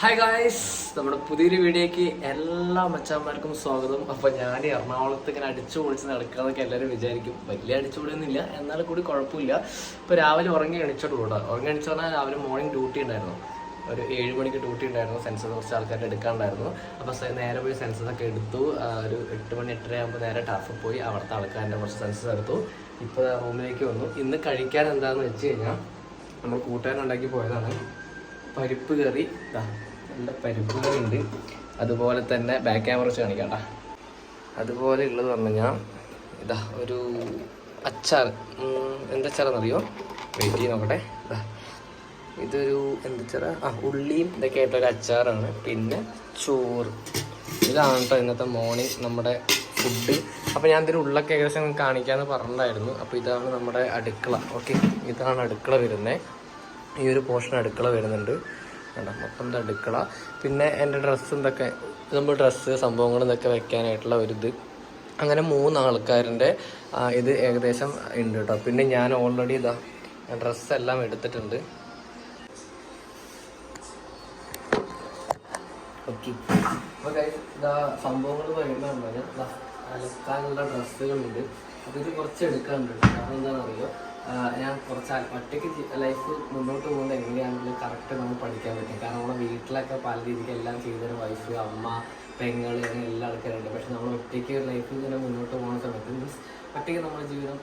Hi guys നമ്മുടെ പുതിയൊരു വീഡിയോയ്ക്ക് എല്ലാ മച്ചാന്മാർക്കും സ്വാഗതം. അപ്പോൾ ഞാൻ എറണാകുളത്ത് ഇങ്ങനെ അടിച്ചു പൊളിച്ച് നടക്കുകയെന്നൊക്കെ എല്ലാവരും വിചാരിക്കും. വലിയ അടിച്ചു പൊളിയൊന്നുമില്ല എന്നാൽ കൂടി കുഴപ്പമില്ല. ഇപ്പോൾ രാവിലെ ഉറങ്ങി എണിച്ചോട്ട് കൂടാ ഉറങ്ങി എണിച്ചു പറഞ്ഞാൽ രാവിലെ മോർണിംഗ് ഡ്യൂട്ടി ഉണ്ടായിരുന്നു. ഒരു ഏഴ് മണിക്ക് ഡ്യൂട്ടി ഉണ്ടായിരുന്നു. സെൻസസ് കുറച്ച് ആൾക്കാരുടെ എടുക്കാണ്ടായിരുന്നു. അപ്പോൾ നേരെ പോയി സെൻസസ് ഒക്കെ എടുത്തു. ഒരു എട്ട് മണി എട്ടര ആകുമ്പോൾ നേരെ ടാഫിൽ പോയി. അവിടുത്തെ ആൾക്കാരുടെ കുറച്ച് സെൻസസ് എടുത്തു. ഇപ്പോൾ റൂമിലേക്ക് വന്നു. ഇന്ന് കഴിക്കാൻ എന്താണെന്ന് വെച്ച് കഴിഞ്ഞാൽ നമ്മൾ കൂട്ടുകാരൻ ഉണ്ടാക്കി പോയതാണ്. പരിപ്പ് കറി. നല്ല പരിപ്പ് കറി ഉണ്ട് അതുപോലെ തന്നെ ബാക്ക് ക്യാമറ വെച്ച് കാണിക്കണ്ട അതുപോലെ ഉള്ളത് പറഞ്ഞു കഴിഞ്ഞാൽ ഇതാ ഒരു അച്ചാർ. എന്തച്ചാറെന്നറിയോ വെയിറ്റ് ചെയ്ത് നോക്കട്ടെ. ഇതാ ഇതൊരു എന്താ അച്ചാറ? ആ ഉള്ളിയും ഇതൊക്കെ ആയിട്ടൊരു അച്ചാറാണ്. പിന്നെ ചോറ്. ഇതാണ് കേട്ടോ ഇന്നത്തെ മോർണിംഗ് നമ്മുടെ ഫുഡ് അപ്പോൾ ഞാൻ ഇതിന്റെ ഉള്ളൊക്കെ ഏകദേശം കാണിക്കാമെന്ന് പറഞ്ഞിട്ടുണ്ടായിരുന്നു. അപ്പോൾ ഇതാണ് നമ്മുടെ അടുക്കള. ഓക്കെ ഇതാണ് അടുക്കള വരുന്നത് ഈ ഒരു പോർഷൻ അടുക്കള വരുന്നുണ്ട്. കണ്ടോ? മൊത്തം അടുക്കള. പിന്നെ എന്റെ ഡ്രസ്സ് എന്തൊക്കെ നമ്മൾ ഡ്രസ്സ് സംഭവങ്ങൾ ഇതൊക്കെ വെക്കാനായിട്ടുള്ള ഒരു ഇത്. അങ്ങനെ മൂന്ന് ആൾക്കാരിന്റെ ഇത് ഏകദേശം ഉണ്ട് കേട്ടോ. പിന്നെ ഞാൻ ഓൾറെഡി ഇതാ ഡ്രസ്സെല്ലാം എടുത്തിട്ടുണ്ട്. ഓക്കെ അപ്പോൾ ഇതാ സംഭവങ്ങൾ പറയുമ്പോൾ അലക്കാനുള്ള ഡ്രസ്സുകളുണ്ട് അപ്പോൾ ഇത് കുറച്ച് എടുക്കാനുണ്ട്. കാരണം എന്താണെന്ന് അറിയോ ആ, ഞാൻ കുറച്ച് ഒറ്റയ്ക്ക് ലൈഫ് മുന്നോട്ട് പോകുന്നത് എങ്ങനെയാണെങ്കിലും കറക്റ്റ് നമുക്ക് പഠിക്കാൻ പറ്റും. കാരണം നമ്മുടെ വീട്ടിലൊക്കെ പല രീതിക്ക് എല്ലാം ചെയ്തൊരു വൈഫ് അമ്മ പെങ്ങൾ അങ്ങനെ എല്ലാ ആൾക്കാരുണ്ട്. പക്ഷെ നമ്മൾ ഒറ്റയ്ക്ക് ലൈഫിൽ ഇങ്ങനെ മുന്നോട്ട് പോകുന്ന സമയത്ത് മീൻസ് ഒറ്റയ്ക്ക് നമ്മുടെ ജീവിതം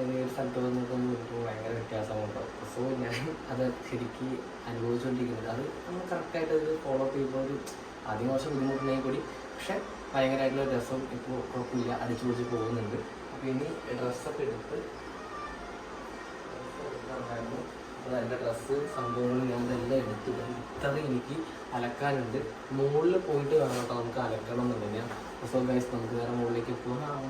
ഒരു സ്ഥലത്ത് വന്നിട്ട് പോകുമ്പോൾ ഭയങ്കര വ്യത്യാസമുണ്ടാവും സോ ഞാൻ അത് ശരിക്കും അനുഭവിച്ചുകൊണ്ടിരിക്കുന്നത് അത് നമ്മൾ കറക്റ്റായിട്ട് അത് ഫോളോ അപ്പ് ചെയ്യുമ്പോൾ ഒരു അധികം വർഷം ബുദ്ധിമുട്ടുണ്ടെങ്കിൽ കൂടി പക്ഷെ ഭയങ്കരമായിട്ടുള്ള രസം ഇപ്പോൾ കുഴപ്പമില്ല. അടിച്ചു പൊളിച്ച് പോകുന്നുണ്ട്. അപ്പോൾ ഇനി ഡ്രസ്സൊക്കെ എടുത്ത് അപ്പോൾ എന്റെ ഡ്രസ്സ് സംഭവങ്ങൾ ഞാൻ ഇതെല്ലാം എടുത്തു. ഇത്ര എനിക്ക് അലക്കാനുണ്ട്. മുകളിൽ പോയിട്ട് വേണം കേട്ടോ നമുക്ക് അലക്കണം എന്നുണ്ടെങ്കിൽ. സോ ഗൈസ് നമുക്ക് വേറെ മുകളിലേക്ക് പോകാം.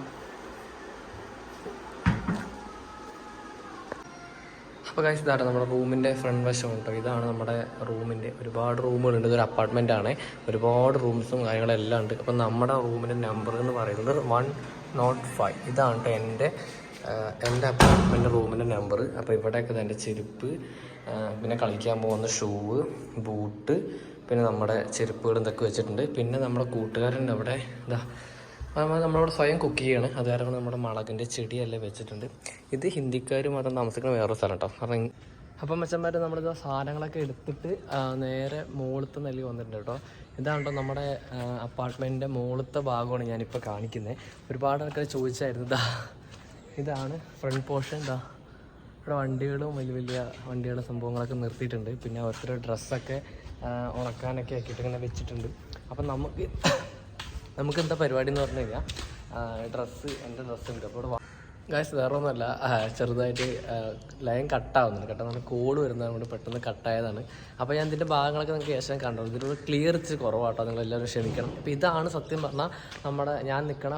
അപ്പോൾ കാശ് ഇതാണ് നമ്മുടെ റൂമിന്റെ ഫ്രണ്ട് വശം കേട്ടോ. ഇതാണ് നമ്മുടെ റൂമിന്റെ ഒരുപാട് റൂമുകളുണ്ട് ഇതൊരു അപ്പാർട്ട്മെന്റ് ആണ്. ഒരുപാട് റൂംസും കാര്യങ്ങളെല്ലാം ഉണ്ട്. അപ്പോൾ നമ്മുടെ റൂമിന്റെ നമ്പർ എന്ന് പറയുന്നത് വൺ നോട്ട് ഫൈവ് ഇതാണ് കേട്ടോ എന്റെ എന്റെ അപ്പാർട്ട്മെന്റ് റൂമിന്റെ നമ്പർ അപ്പോൾ ഇവിടെയൊക്കെ എന്റെ ചെരുപ്പ് പിന്നെ കളിക്കാൻ പോകുന്ന ഷൂവ് ബൂട്ട് പിന്നെ നമ്മുടെ ചെരുപ്പുകൾ ഇതൊക്കെ വെച്ചിട്ടുണ്ട്. പിന്നെ നമ്മുടെ കൂട്ടുകാരുണ്ട് അവിടെ ഇതാ നമ്മളവിടെ സ്വയം കുക്ക് ചെയ്യാണ്. അത് കാരണം നമ്മുടെ മുളകിന്റെ ചെടിയെല്ലാം വെച്ചിട്ടുണ്ട്. ഇത് ഹിന്ദിക്കാർ മാത്രം താമസിക്കുന്ന വേറൊരു സ്ഥലം കേട്ടോ കാരണം അപ്പം മെച്ചന്മാർ നമ്മളിത് സാധനങ്ങളൊക്കെ എടുത്തിട്ട് നേരെ മുകളിലത്തെ നൽകി വന്നിട്ടുണ്ട് കേട്ടോ ഇതാണ് കേട്ടോ നമ്മുടെ അപ്പാർട്ട്മെന്റിന്റെ മുകളിലത്തെ ഭാഗമാണ് ഞാനിപ്പോൾ കാണിക്കുന്നത് ഒരുപാട് ആൾക്കാർ ചോദിച്ചായിരുന്നു ഇതാ ഇതാണ് ഫ്രണ്ട് പോർഷൻ എന്താ ഇവിടെ വണ്ടികളും വലിയ വലിയ വണ്ടികളുടെ സംഭവങ്ങളൊക്കെ നിർത്തിയിട്ടുണ്ട്. പിന്നെ ഓരോരുത്തരുടെ ഡ്രസ്സൊക്കെ ഉണക്കാനൊക്കെ ആക്കിയിട്ട് ഇങ്ങനെ വെച്ചിട്ടുണ്ട്. അപ്പം നമുക്ക് നമുക്ക് എന്താ പരിപാടി എന്ന് പറഞ്ഞു കഴിഞ്ഞാൽ ഡ്രസ്സ് എന്റെ ഡ്രസ്സ് ഉണ്ട്. അപ്പോൾ ഗായ്സ് വേറെ ഒന്നുമല്ല. ചെറുതായിട്ട് ലൈൻ കട്ടാവുന്നുണ്ട്. നമ്മൾ കോൾ വരുന്നത് കൊണ്ട് പെട്ടെന്ന് കട്ടായതാണ്. അപ്പോൾ ഞാൻ ഇതിന്റെ ഭാഗങ്ങളൊക്കെ നിങ്ങൾക്ക് ശേഷം കണ്ടു ഇതിലൂടെ ക്ലിയർ ഇച്ചിരി കുറവാട്ടോ. നിങ്ങൾ എല്ലാവരും ക്ഷമിക്കണം. അപ്പോൾ ഇതാണ് സത്യം പറഞ്ഞാൽ നമ്മുടെ ഞാൻ നിൽക്കണ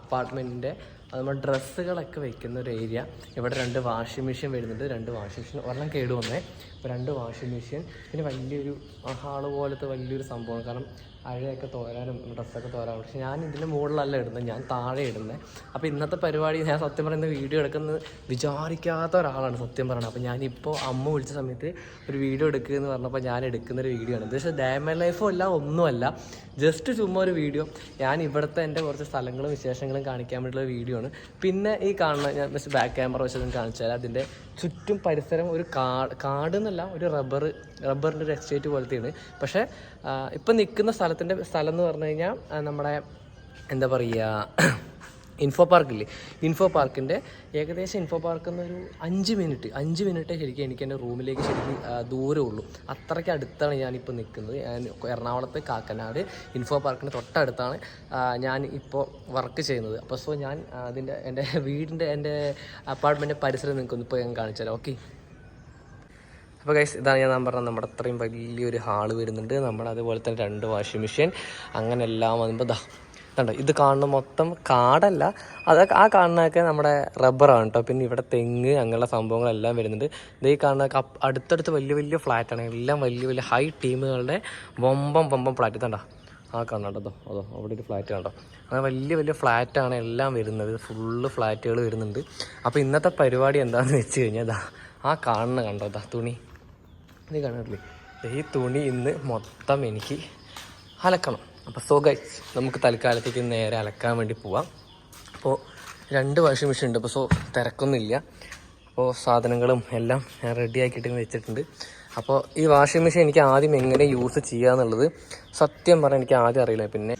അപ്പാർട്ട്മെന്റിന്റെ നമ്മുടെ ഡ്രസ്സുകളൊക്കെ വെക്കുന്ന ഒരു ഏരിയ. ഇവിടെ രണ്ട് വാഷിംഗ് മെഷീൻ വരുന്നുണ്ട്. രണ്ട് വാഷിംഗ് മെഷീൻ ഒരെണ്ണം കേട് വന്നേ. അപ്പോൾ രണ്ട് വാഷിംഗ് മെഷീൻ. പിന്നെ വലിയൊരു ഹാൾ പോലത്തെ വലിയൊരു സംഭവം കാരണം അഴയൊക്കെ തോരാനും ഡ്രസ്സൊക്കെ തോരാനും. പക്ഷേ ഞാൻ ഇതിന്റെ മുകളിലല്ല ഇടുന്നത്. ഞാൻ താഴെ ഇടുന്നത് അപ്പോൾ ഇന്നത്തെ പരിപാടി ഞാൻ സത്യം പറയുന്ന വീഡിയോ എടുക്കുന്നത് വിചാരിക്കാത്ത ഒരാളാണ് സത്യം പറയുന്നത്. അപ്പോൾ ഞാനിപ്പോൾ അമ്മ വിളിച്ച സമയത്ത് ഒരു വീഡിയോ എടുക്കുക എന്ന് പറഞ്ഞപ്പോൾ ഞാൻ എടുക്കുന്ന ഒരു വീഡിയോ ആണ്. പക്ഷേ ഡാമ ലൈഫും അല്ല ഒന്നുമല്ല. ജസ്റ്റ് ചുമ്മാ ഒരു വീഡിയോ. ഞാൻ ഇവിടുത്തെ എന്റെ കുറച്ച് സ്ഥലങ്ങളും വിശേഷങ്ങളും കാണിക്കാൻ വേണ്ടിയിട്ടുള്ള വീഡിയോ ആണ് പിന്നെ ഈ കാണുന്ന ഞാൻ മിസ് ബാക്ക് ക്യാമറ വെച്ച് കാണിച്ചാൽ അതിന്റെ ചുറ്റും പരിസരം ഒരു കാട് കാട് എന്നല്ല ഒരു റബ്ബർ റബ്ബറിന്റെ ഒരു എസ്റ്റേറ്റ് പോലത്തെയാണ്. പക്ഷേ ഇപ്പം നിൽക്കുന്ന സ്ഥലത്തിന്റെ സ്ഥലം എന്ന് പറഞ്ഞു കഴിഞ്ഞാൽ നമ്മുടെ എന്താ പറയുക ഇൻഫോ പാർക്കില്ലേ? ഇൻഫോ പാർക്കിന്റെ ഏകദേശം ഇൻഫോ പാർക്കിൽ ഒരു അഞ്ച് മിനിറ്റ് അഞ്ച് മിനിറ്റ് ശരിക്കും എനിക്ക് എന്റെ റൂമിലേക്ക് ശരിക്കും ദൂരമേ ഉള്ളൂ. അത്രയ്ക്ക് അടുത്താണ് ഞാനിപ്പോൾ നിൽക്കുന്നത് ഞാൻ എറണാകുളത്ത് കാക്കനാട് ഇൻഫോ പാർക്കിന്റെ തൊട്ടടുത്താണ് ഞാൻ ഇപ്പോൾ വർക്ക് ചെയ്യുന്നത്. അപ്പോൾ സോ ഞാൻ അതിന്റെ എന്റെ വീടിന്റെ എന്റെ അപ്പാർട്ട്മെന്റ് പരിസരം നിങ്ങൾക്ക് ഇപ്പോൾ ഞാൻ കാണിച്ചു തരാം. ഓക്കെ അപ്പോൾ ഗൈസ് ഇതാണ് ഞാൻ പറഞ്ഞത്. നമ്മുടെ അത്രയും വലിയൊരു ഹാൾ വരുന്നുണ്ട്. നമ്മുടെ അതുപോലെ തന്നെ രണ്ട് വാഷിംഗ് മെഷീൻ. അങ്ങനെ എല്ലാം വന്നപ്പോൾ ദാ കണ്ടോ? ഇത് കാണുന്ന മൊത്തം കാടല്ല. അത് ആ കാണുന്നതൊക്കെ നമ്മുടെ റബ്ബറാണ് കേട്ടോ പിന്നെ ഇവിടെ തെങ്ങ് അങ്ങനെയുള്ള സംഭവങ്ങളെല്ലാം വരുന്നുണ്ട്. ഇത് ഈ അപ്പ് അടുത്തടുത്ത് വലിയ വലിയ ഫ്ലാറ്റാണ് എല്ലാം വലിയ വലിയ ഹൈ ടീമുകളുടെ വമ്പം വമ്പം ഫ്ലാറ്റ് കണ്ടോ? ആ കാണണ്ടോ അതോ അവിടെ ഒരു ഫ്ലാറ്റ് കണ്ടോ? അങ്ങനെ വലിയ വലിയ ഫ്ലാറ്റാണ് എല്ലാം വരുന്നത്. ഫുള്ള് ഫ്ലാറ്റുകൾ വരുന്നുണ്ട്. അപ്പോൾ ഇന്നത്തെ പരിപാടി എന്താണെന്ന് വെച്ച് കഴിഞ്ഞാൽ ആ കാണുന്ന കണ്ടോ അതാ തുണി. ഇത് കണ്ടിട്ടില്ലേ ഈ തുണി ഇന്ന് മൊത്തം എനിക്ക് അലക്കണം. അപ്പോൾ സോ ഗൈസ് നമുക്ക് തൽക്കാലത്തേക്ക് നേരെ അലക്കാൻ വേണ്ടി പോവാം. അപ്പോൾ രണ്ട് വാഷിംഗ് മെഷീൻ ഉണ്ട്. അപ്പോൾ സോ തിരക്കൊന്നുമില്ല. അപ്പോൾ സാധനങ്ങളും എല്ലാം ഞാൻ റെഡി ആക്കിയിട്ട് വെച്ചിട്ടുണ്ട്. അപ്പോൾ ഈ വാഷിംഗ് മെഷീൻ എനിക്ക് ആദ്യം എങ്ങനെ യൂസ് ചെയ്യുക എന്നുള്ളത് സത്യം പറഞ്ഞാൽ എനിക്ക് ആദ്യം അറിയില്ല. പിന്നെ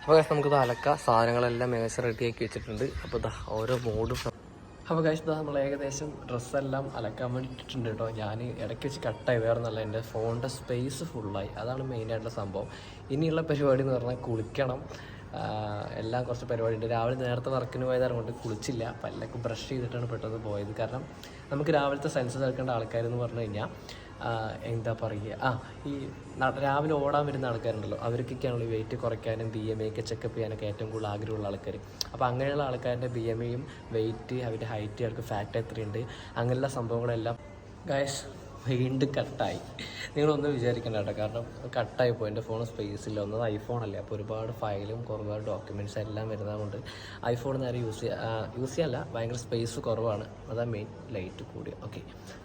അപ്പോൾ നമുക്കിത് അലക്കാം. സാധനങ്ങളെല്ലാം മേശ റെഡിയാക്കി വെച്ചിട്ടുണ്ട്. അപ്പോൾ ഇതാ ഓരോ മോഡും ഇതാ നമ്മൾ ഏകദേശം ഡ്രസ്സെല്ലാം അലക്കാൻ വേണ്ടിയിട്ടുണ്ട് കേട്ടോ ഞാൻ ഇടയ്ക്ക് വെച്ച് കട്ടായി വേറെ നല്ല എന്റെ ഫോണിന്റെ സ്പേസ് ഫുള്ളായി അതാണ് മെയിനായിട്ടുള്ള സംഭവം. ഇനിയുള്ള പരിപാടി എന്ന് പറഞ്ഞാൽ കുളിക്കണം. എല്ലാം കുറച്ച് പരിപാടിയുണ്ട്. രാവിലെ നേരത്തെ വർക്കിന് പോയത് കൊണ്ട് കുളിച്ചില്ല. പല്ലൊക്കെ ബ്രഷ് ചെയ്തിട്ടാണ് പെട്ടെന്ന് പോയത്. കാരണം നമുക്ക് രാവിലത്തെ സെൻസസ് എടുക്കേണ്ട ആൾക്കാരെന്ന് പറഞ്ഞു കഴിഞ്ഞാൽ എന്താ പറയുക? ആ ഈ രാവിലെ ഓടാൻ വരുന്ന ആൾക്കാരുണ്ടല്ലോ. അവർക്കൊക്കെയാണല്ലോ വെയിറ്റ് കുറയ്ക്കാനും ബി എം എയൊക്കെ ചെക്കപ്പ് ചെയ്യാനൊക്കെ ഏറ്റവും കൂടുതൽ ആഗ്രഹമുള്ള ആൾക്കാർ അപ്പോൾ അങ്ങനെയുള്ള ആൾക്കാരുടെ ബി എം എയും വെയിറ്റ് അവരുടെ ഹൈറ്റ് അവർക്ക് ഫാറ്റ് എത്രയുണ്ട്? അങ്ങനെയുള്ള സംഭവങ്ങളെല്ലാം. ഗായസ് വീണ്ടും കട്ടായി. നിങ്ങളൊന്നും വിചാരിക്കണ്ട കേട്ടോ. കാരണം കട്ടായി പോയി. എന്റെ ഫോൺ സ്പേസ് ഇല്ല. ഒന്നത് ഐഫോൺ അല്ലേ? അപ്പോൾ ഒരുപാട് ഫയലും ഒരുപാട് ഡോക്യുമെന്റ്സ് എല്ലാം വരുന്നത് കൊണ്ട് ഐഫോൺ നേരെ യൂസ് ചെയ്യുക യൂസ് ചെയ്യല്ല ഭയങ്കര സ്പേസ് കുറവാണ്. അതാണ് മെയിൻ ലൈറ്റ് കൂടി ഓക്കെ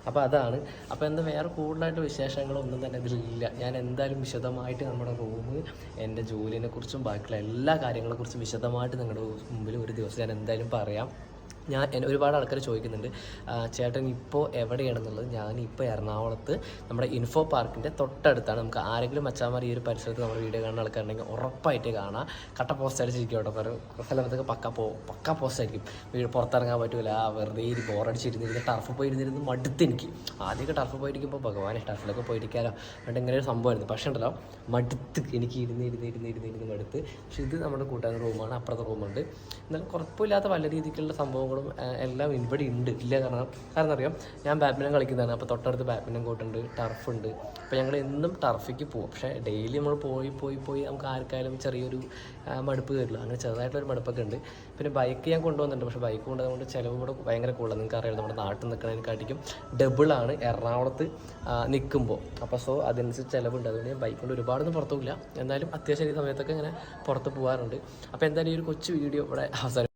അപ്പോൾ അതാണ്. അപ്പോൾ എന്താ വേറെ കൂടുതലായിട്ട് വിശേഷങ്ങളൊന്നും തന്നെ ഇതിലില്ല ഞാൻ എന്തായാലും വിശദമായിട്ട് നമ്മുടെ റൂം എന്റെ ജോലിനെക്കുറിച്ചും ബാക്കിയുള്ള എല്ലാ കാര്യങ്ങളെക്കുറിച്ചും വിശദമായിട്ട് നിങ്ങളുടെ മുമ്പിൽ ഒരു ദിവസം ഞാൻ എന്തായാലും പറയാം. ഞാൻ ഒരുപാട് ആൾക്കാർ ചോദിക്കുന്നുണ്ട് ചേട്ടൻ ഇപ്പോൾ എവിടെയാണെന്നുള്ളത്. ഞാനിപ്പോൾ എറണാകുളത്ത് നമ്മുടെ ഇൻഫോ പാർക്കിന്റെ തൊട്ടടുത്താണ്. നമുക്ക് ആരെങ്കിലും മച്ചാമാർ ഈ ഒരു പരിസരത്ത് നമ്മുടെ വീഡിയോ കാണുന്ന ആൾക്കാരുണ്ടെങ്കിൽ ഉറപ്പായിട്ട് കാണാം. കട്ട പോസ്റ്റ് അടിച്ചിരിക്കും കേട്ടോ. കുറച്ച് സ്ഥലത്തൊക്കെ പക്ക പോ പക്ക പോസ്റ്റ് ആയിരിക്കും. വീട് പുറത്തിറങ്ങാൻ പറ്റില്ല ആ വെറുതെ ഇരി ബോറടിച്ചിരുന്നിരുന്ന് ടർഫ് പോയിരുന്നിരുന്ന് മടുത്ത് എനിക്ക്. ആദ്യമൊക്കെ ടർഫ് പോയിരിക്കുമ്പോൾ ഭഗവാനെ ടർഫിലൊക്കെ പോയിരിക്കാലോ. അതുകൊണ്ട് ഇങ്ങനെ ഒരു സംഭവമായിരുന്നു പക്ഷേ ഉണ്ടല്ലോ മടുത്ത് എനിക്ക് ഇരുന്ന് ഇരുന്ന് ഇരുന്ന് ഇരുന്ന് ഇരുന്ന് മടുത്ത്. പക്ഷേ ഇത് നമ്മുടെ കൂട്ടുകാരുടെ റൂമാണ് അപ്പുറത്തെ റൂമുണ്ട് എന്നാലും കുഴപ്പമില്ലാത്ത പല രീതിക്കുള്ള സംഭവങ്ങളും എല്ലാം ഇവിടെ ഉണ്ട്. ഇല്ല കാരണം കാരണം അറിയാം ഞാൻ ബാഡ്മിന്റൺ കളിക്കുന്നതാണ്. അപ്പോൾ തൊട്ടടുത്ത് ബാഡ്മിന്റൺ കോർട്ടുണ്ട് ടർഫ് ഉണ്ട്. അപ്പോൾ ഞങ്ങൾ എന്നും ടർഫിക്ക് പോകും. പക്ഷേ ഡെയിലി നമ്മൾ പോയി പോയി പോയി നമുക്ക് ആർക്കായാലും ചെറിയൊരു മടുപ്പ് കയറില്ല അങ്ങനെ ചെറുതായിട്ടൊരു മടുപ്പൊക്കെ ഉണ്ട്. പിന്നെ ബൈക്ക് ഞാൻ കൊണ്ടുവന്നിട്ടുണ്ട്. പക്ഷേ ബൈക്ക് കൊണ്ടുവന്നുകൊണ്ട് ചിലവ് കൂടെ ഭയങ്കര കൂടുതലാണ് നിങ്ങൾക്ക് അറിയാം നമ്മുടെ നാട്ടിൽ നിൽക്കുന്നതിനെക്കാട്ടിക്കും ഡബിളാണ് എറണാകുളത്ത് നിൽക്കുമ്പോൾ അപ്പോൾ സോ അതനുസരിച്ച് ചിലവുണ്ട്. അതുകൊണ്ട് ഞാൻ ബൈക്ക് കൊണ്ട് ഒരുപാടൊന്നും പുറത്തു പോകില്ല എന്നാലും അത്യാവശ്യം ഈ സമയത്തൊക്കെ ഇങ്ങനെ പുറത്ത് പോകാറുണ്ട് അപ്പോൾ എന്തായാലും ഈ ഒരു കൊച്ചു വീഡിയോ ഇവിടെ അവസാനം